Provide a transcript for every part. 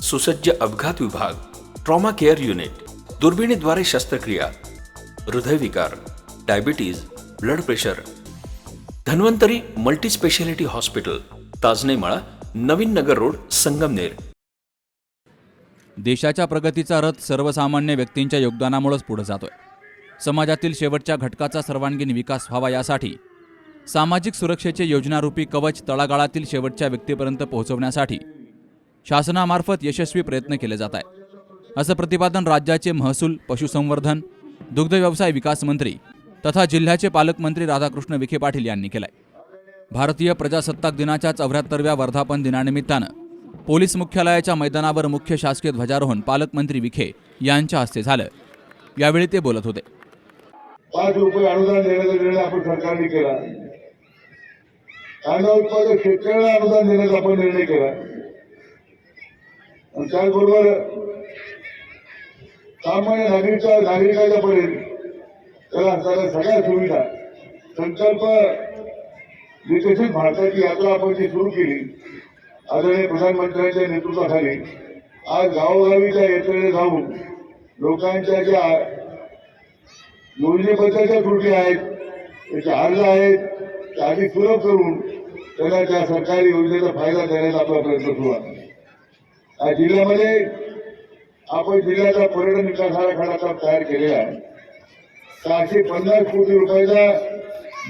सुसज्ज अपघात विभाग ट्रॉमा केअर युनिट दुर्बिणीद्वारे शस्त्रक्रिया हृदयविकार diabetes blood pressure Dhanvantari multispeciality hospital Tajnemala Navin Nagar road Sangamner. देशाच्या प्रगतीचा रथ सर्वसामान्य व्यक्तींच्या योगदानामुळेच पुढे जातोय. समाजातील शेवटच्या घटकाचा सर्वांगीण विकास व्हावा यासाठी सामाजिक सुरक्षेचे योजनारूपी कवच तळागाळातील शेवटच्या व्यक्तीपर्यंत पोहोचवण्यासाठी शासनामार्फत यशस्वी प्रयत्न केले जात आहे असं प्रतिपादन राज्याचे महसूल पशुसंवर्धन दुग्ध व्यवसाय विकास मंत्री तथा जिल्ह्याचे पालकमंत्री राधाकृष्ण विखे पाटील यांनी केलंय. भारतीय प्रजासत्ताक दिनाच्या चौऱ्याहत्तरव्या वर्धापन दिनानिमित्तानं पोलीस मुख्यालयाच्या मैदानावर मुख्य शासकीय ध्वजारोहण पालकमंत्री विखे यांच्या हस्ते झालं. यावेळी ते बोलत होते. पाच रुपये अनुदान देण्याचा निर्णय आपण सरकारने केला. कांदा उत्पादक शेतकऱ्यांना अनुदान देण्याचा आपण निर्णय केला. आणि त्याचबरोबर सामान्य नागरिका नागरिकाच्या पर्यंत त्याला असणाऱ्या सगळ्या सुविधा संकल्प विकसित भारताची यात्रा आपण जी सुरू केली आदरणीय प्रधानमंत्र्यांच्या नेतृत्वाखाली आज गावोगावीच्या यात्रेने जाऊन लोकांच्या ज्या योजनेबद्दलच्या त्रुटी आहेत त्याचे अर्ज आहेत ते अधिक सुलभ करून त्यांना त्या सरकारी योजनेचा फायदा देण्याचा आपला प्रयत्न सुरू आहे. या जिल्ह्यामध्ये आपण जिल्ह्याचा पर्यटन विकास आराखडा तयार केलेला आहे. सहाशे पन्नास कोटी रुपयाचा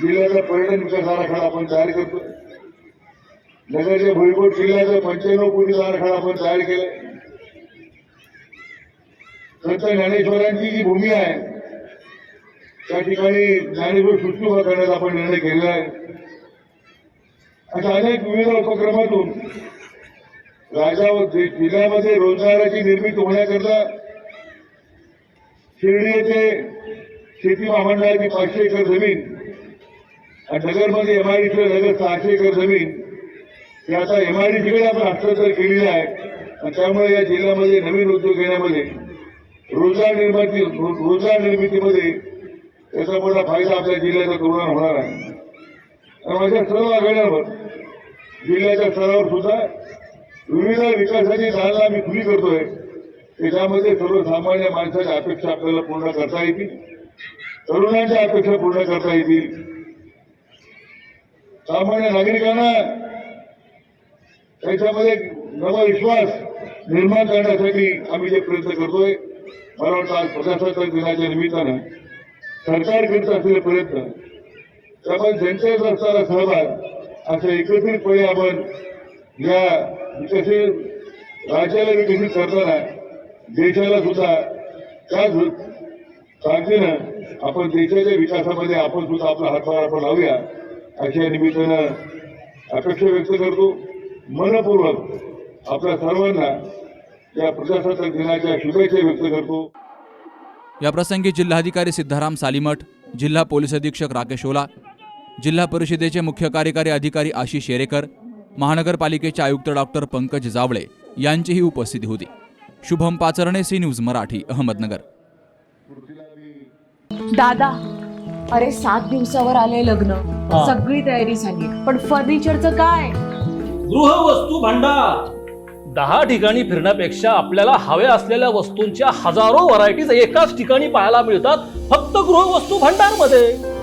जिल्ह्याचा पर्यटन विकास आराखडा आपण तयार करतो नगरच्या भुईकोट जिल्ह्याचा पंच्याण्णव कोटीचा आराखडा आपण तयार केलाय. संत ज्ञानेश्वरांची जी भूमी आहे त्या ठिकाणी ज्ञानेश्वर सुश्री करण्याचा आपण निर्णय केलेला आहे. अशा अनेक विविध उपक्रमातून राजा जिल्ह्यामध्ये रोजगाराची निर्मिती होण्याकरता शिर्डी येथे शेती महामंडळाची पाचशे एकर जमीन आणि नगरमध्ये एमआयडीसी नगर सहाशे एकर जमीन. ही आता एमआयडीसीकडे आपण हस्तांतर केलेली आहे आणि त्यामुळे या जिल्ह्यामध्ये नवीन उद्योग येण्यामध्ये रोजगार निर्मिती रोजगार निर्मितीमध्ये त्याचा मोठा फायदा आपल्या जिल्ह्याचा तरुणांना होणार आहे. आणि माझ्या सर्व आघाड्यांवर जिल्ह्याच्या स्तरावर सुद्धा विविध विकासाची दालना आम्ही खुली करतोय. त्याच्यामध्ये सर्वसामान्य माणसाच्या अपेक्षा आपल्याला पूर्ण करता येतील. तरुणांच्या अपेक्षा पूर्ण करता येतील. सामान्य नागरिकांना त्याच्यामध्ये नवविश्वास नवा विश्वास निर्माण करण्यासाठी आम्ही जे प्रयत्न करतोय मला वाटतं आज प्रजासत्ताक दिनाच्या निमित्तानं सरकार करत असलेले प्रयत्न त्यामध्ये जनतेचा असणारा सहभाग असं एकत्रितपणे आपण या विकसित राज्याला विकसित करताना देशाला सुद्धा त्याच ताकदीनं आपण देशाच्या विकासामध्ये आपण सुद्धा आपला हातभार आपण लावूया अशा निमित्तानं अपेक्षा व्यक्त करतो. मनपूर्वक आपल्या सर्वांना या प्रजासत्ताक दिनाच्या शुभेच्छा व्यक्त करतो. याप्रसंगी जिल्हाधिकारी सिद्धाराम सालीमठ जिल्हा पोलीस अधीक्षक राकेश ओला जिल्हा परिषदेचे मुख्य कार्यकारी अधिकारी आशिष शेरेकर महानगरपालिकेचे आयुक्त डॉक्टर पंकज जावळे यांचीही उपस्थिती होती. Shubham Pacharne C news Marathi Ahmednagar. दादा अरे सात दिवसावर आले लग्न. सगळी तयारी झाली पण फर्निचरचं काय? गृहवस्तू भांडार. दहा ठिकाणी फिरण्यापेक्षा आपल्याला हव्या असलेल्या वस्तूंच्या हजारो व्हरायटीज एकाच ठिकाणी पाहायला मिळतात फक्त गृहवस्तू भांडारमध्ये